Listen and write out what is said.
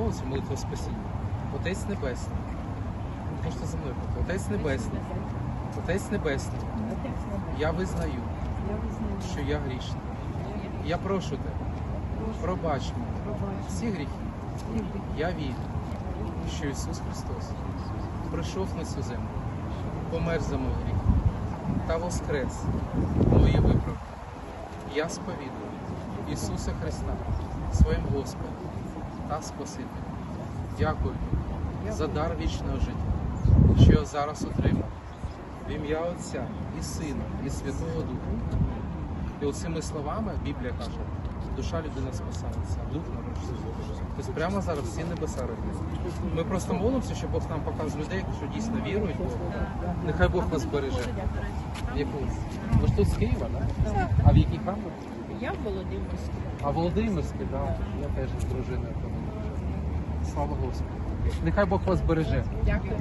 Молиться молитва спасіння. Отець Небесний. Можете за мною. Отець Небесний. Отець Небесний. Я визнаю, що я грішний. Я прошу тебе, пробач мені всі гріхи. Я вірю, що Ісус Христос прийшов на цю землю, помер за мої гріхи та воскрес мої виправдання. Я сповідую Ісуса Христа своїм Господом та Спасителем. Дякую за дар вічного життя, що я зараз отримав. В ім'я Отця і Сина, і Святого Духа. І оцими словами Біблія каже, душа людина спасається, дух народжується. Тобто прямо зараз всі небеса родять. Ми просто молимося, щоб Бог нам показав людей, що дійсно вірують в Бога. Нехай Бог нас береже. Яку? Ви ж тут з Києва, так? А в який храм? Я в Володимирській. А Володимирський, так. Я теж з дружиною. Слава Господу. Нехай Бог вас береже. Дякую.